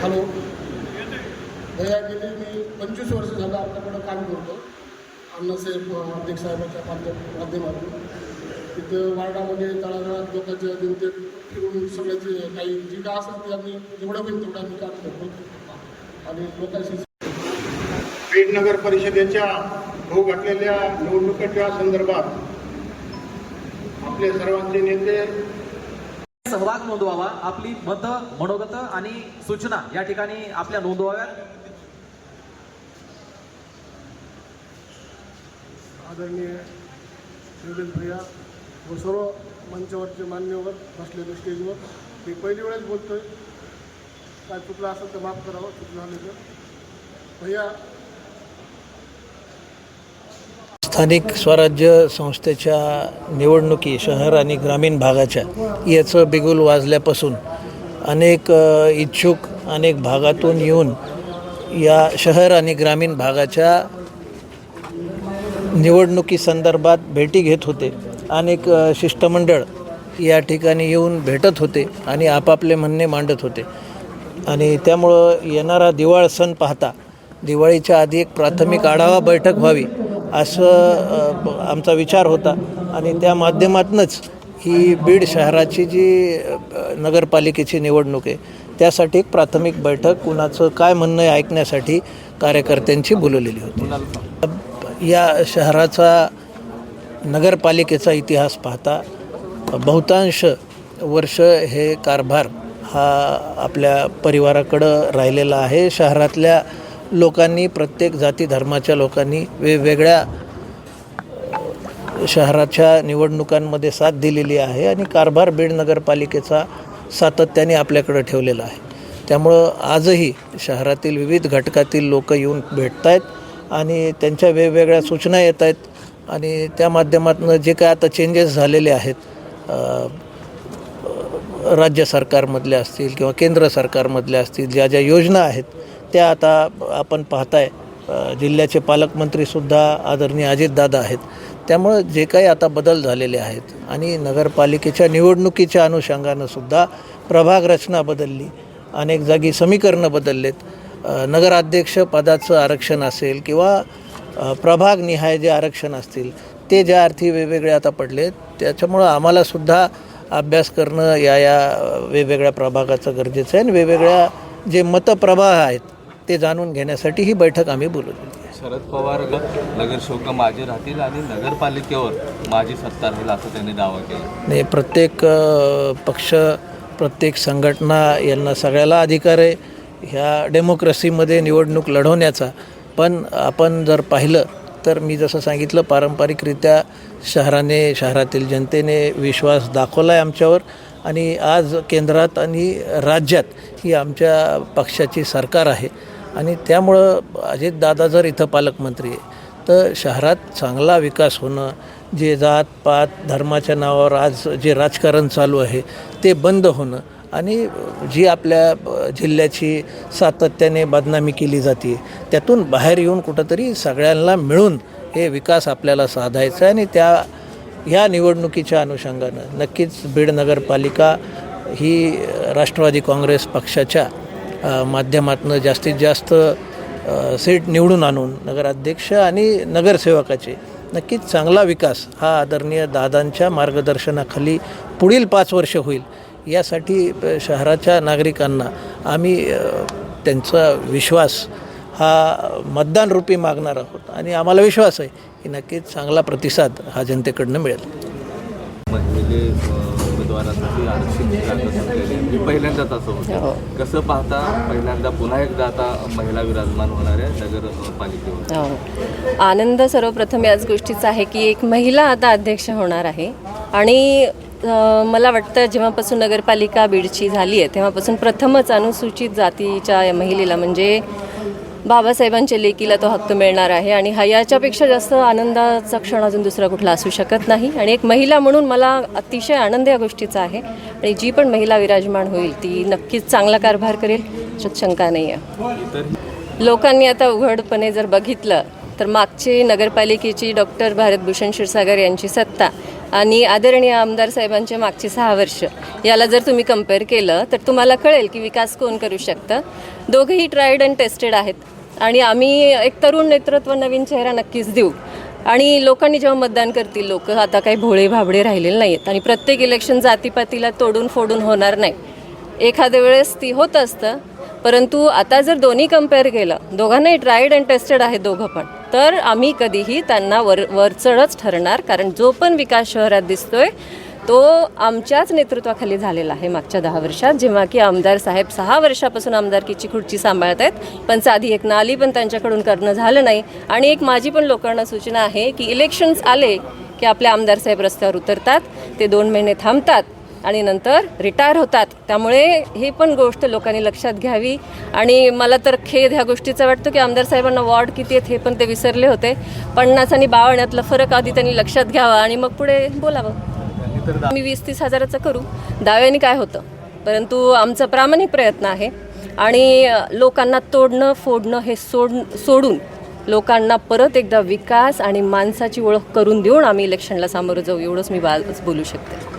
Hello. भैया गेली मी पंचवीस वर्ष झालं आपल्याकडं काम करतो. अण्णासाहेब अध्यक्ष माध्यम माध्यमातून. तिथं वार्डामध्ये तळागाळात लोकांच्या जनतेत फिरून सगळ्याचे काही जी काय असेल ते आम्ही जेवढं होईल तेवढं आम्ही काम करतो. आणि लोकांशी बीड नगर परिषदेच्या होऊ घातलेल्या निवडणुकीच्या संदर्भात आपले सर्वांचे नेते सहभाग नोंदवावा आपली मतं मनोगत आणि सूचना या ठिकाणी आपल्या नोंदवाव्यात. आदरणीय योगेश प्रिया व सर्व मंचावरचे मान्यवर बसलेले स्टेजवर. मी पहिली वेळेस बोलतोय. काय चुकलं असेल तर माफ करावं चुकलं झालं तर. भैया स्थानिक स्वराज्य संस्थेच्या निवडणुकी शहर आणि ग्रामीण भागाच्या याचं बिगुल वाजल्यापासून अनेक इच्छुक अनेक भागातून येऊन या शहर आणि ग्रामीण भागाच्या निवडणुकी संदर्भात भेटी घेत होते. अनेक शिष्टमंडळ या ठिकाणी येऊन भेटत होते आणि आपापले म्हणणे मांडत होते. आणि त्यामुळं येणारा दिवाळ सण पाहता दिवाळीच्या आधी एक प्राथमिक आढावा बैठक व्हावी. असं आमचा विचार होता. आणि त्या माध्यमातूनच ही बीड शहराची जी नगरपालिकेची निवडणूक आहे त्यासाठी एक प्राथमिक बैठक कुणाचं काय म्हणणं आहे ऐकण्यासाठी कार्यकर्त्यांची बोलवलेली होती. या शहराचा नगरपालिकेचा इतिहास पाहता बहुतांश वर्ष हे कारभार हा आपल्या परिवाराकडं राहिलेला आहे. शहरातल्या लोकांनी प्रत्येक जाती धर्माच्या लोकांनी वेगवेगळ्या शहराच्या निवडणुकांमध्ये साथ दिलेली आहे आणि कारभार बीड नगरपालिकेचा सातत्याने आपल्याकडं ठेवलेला आहे. त्यामुळं आजही शहरातील विविध घटकातील लोक येऊन भेटत आहेत आणि त्यांच्या वेगवेगळ्या सूचना येत आहेत आणि त्या माध्यमातून जे काय आता चेंजेस झालेले आहेत राज्य सरकारमधल्या असतील किंवा केंद्र सरकारमधल्या असतील ज्या ज्या योजना आहेत त्या आता आपण पाहताय जिल्ह्याचे पालकमंत्रीसुद्धा आदरणीय अजितदादा आहेत. त्यामुळं जे काही आता बदल झालेले आहेत आणि नगरपालिकेच्या निवडणुकीच्या अनुषंगानं सुद्धा प्रभाग रचना बदलली अनेक जागी समीकरणं बदललेत. नगराध्यक्ष पदाचं आरक्षण असेल किंवा प्रभागनिहाय जे आरक्षण असतील ते ज्या अर्थी वेगवेगळे आता पडले त्याच्यामुळं आम्हालासुद्धा अभ्यास करणं या या वेगवेगळ्या प्रभागाचं गरजेचं आहे आणि वेगवेगळ्या जे मतप्रवाह आहेत ते जाणून घेण्यासाठी ही बैठक आम्ही बोलवली. शरद पवार नगरसेवक माझे राहतील आणि नगरपालिकेवर माझी सत्ता राहील असं त्यांनी दावा केला. नाही प्रत्येक पक्ष प्रत्येक संघटना यांना सगळ्याला अधिकार आहे. ह्या डेमोक्रेसीमध्ये निवडणूक लढवण्याचा. पण आपण जर पाहिलं तर मी जसं सांगितलं पारंपरिकरित्या शहराने शहरातील जनतेने विश्वास दाखवला आहे आमच्यावर. आणि आज केंद्रात आणि राज्यात ही आमच्या पक्षाची सरकार आहे. आणि त्यामुळं अजितदादा जर इथं पालकमंत्री आहे तर शहरात चांगला विकास होणं जे जात पात धर्माच्या नावावर आज जे राजकारण चालू आहे ते बंद होणं आणि जी आपल्या जिल्ह्याची सातत्याने बदनामी केली जाते त्यातून बाहेर येऊन कुठंतरी सगळ्यांना मिळून हे विकास आपल्याला साधायचा आहे आणि त्या ह्या निवडणुकीच्या अनुषंगानं नक्कीच बीड नगरपालिका ही राष्ट्रवादी काँग्रेस पक्षाच्या माध्यमातून जास्तीत जास्त सीट निवडून आणून नगराध्यक्ष आणि नगरसेवकाचे नक्कीच चांगला विकास हा आदरणीय दादांच्या मार्गदर्शनाखाली पुढील पाच वर्ष होईल. यासाठी शहराच्या नागरिकांना आम्ही त्यांचा विश्वास हा मतदानरूपी मागणार आहोत आणि आम्हाला विश्वास आहे की नक्कीच चांगला प्रतिसाद हा जनतेकडनं मिळेल. म्हणजे. हे पहिल्यांदाच असं होतं कसं पाहता पहिल्यांदा पुन्हा एकदा आता महिला विराजमान होणार आहे नगरपालिकेवर हो. आनंद सर्वप्रथम याच गोष्टीचा आहे की एक महिला आता अध्यक्ष होणार आहे आणि मला वाटतं जेव्हापासून नगरपालिका बीडची झाली आहे तेव्हापासून प्रथमच अनुसूचित जातीच्या या महिलेला म्हणजे बाबासाहेबांच्या लेकीला तो हक्क मिळणार आहे आणि हा याच्यापेक्षा जास्त आनंदाचा क्षण अजून दुसरा कुठला असू शकत नाही. आणि एक महिला म्हणून मला अतिशय आनंद या गोष्टीचा आहे. आणि जी पण महिला विराजमान होईल ती नक्कीच चांगला कारभार करेल. याच्यात शंका नाही आहे लोकांनी आता उघडपणे जर बघितलं तर मागची नगरपालिकेची डॉक्टर भारतभूषण क्षीरसागर यांची सत्ता आणि आदरणीय आमदार साहेबांचे मागचे सहा वर्ष याला जर तुम्ही कंपेअर केलं तर तुम्हाला कळेल की विकास कोण करू शकतं. दोघेही ट्रायड अँड टेस्टेड आहेत. आणि आम्ही एक तरुण नेतृत्व नवीन चेहरा नक्कीच देऊ. आणि लोकांनी जेव्हा मतदान करतील लोक आता काही भोळे भाबडे राहिलेले नाही आहेत आणि प्रत्येक इलेक्शन जातीपातीला तोडून फोडून होणार नाही. एखाद्या वेळेस ती होत असतं परंतु आता जर दोन्ही कंपेअर केलं दोघांनाही ट्रायड अँड टेस्टेड आहे दोघं पण तर आम्ही कधीही त्यांना वर वरचढच ठरणार कारण जो पण विकास शहरात दिसतोय तो आमच्याच नेतृत्वाखाली झालेला आहे मागच्या दहा वर्षात जेव्हा की आमदार साहेब सहा वर्षापासून आमदारकीची खुर्ची सांभाळत आहेत. पण साधी एक नाली पण त्यांच्याकडून करणं झालं नाही. आणि एक माझी पण लोकांना सूचना आहे की इलेक्शन्स आले की आपले आमदार साहेब रस्त्यावर उतरतात ते दोन महिने थांबतात आणि नंतर रिटायर होतात. त्यामुळे ही पण गोष्ट लोकांनी लक्षात घ्यावी. आणि मला तर खेद ह्या गोष्टीचा वाटतो की आमदार साहेबांना वॉर्ड किती आहेत हे पण ते विसरले होते. पन्नास आणि बावन्यातला फरक आधी त्यांनी लक्षात घ्यावा आणि मग पुढे बोलावं. मी वीस तीस हजाराचं करू. दाव्याने काय होतं? परंतु आमचा प्रामाणिक प्रयत्न आहे. आणि लोकांना तोडणं फोडणं हे सोड सोडून लोकांना परत एकदा विकास आणि माणसाची ओळख करून देऊन आम्ही इलेक्शनला सामोरं जाऊ. एवढंच मी बा बोलू शकते.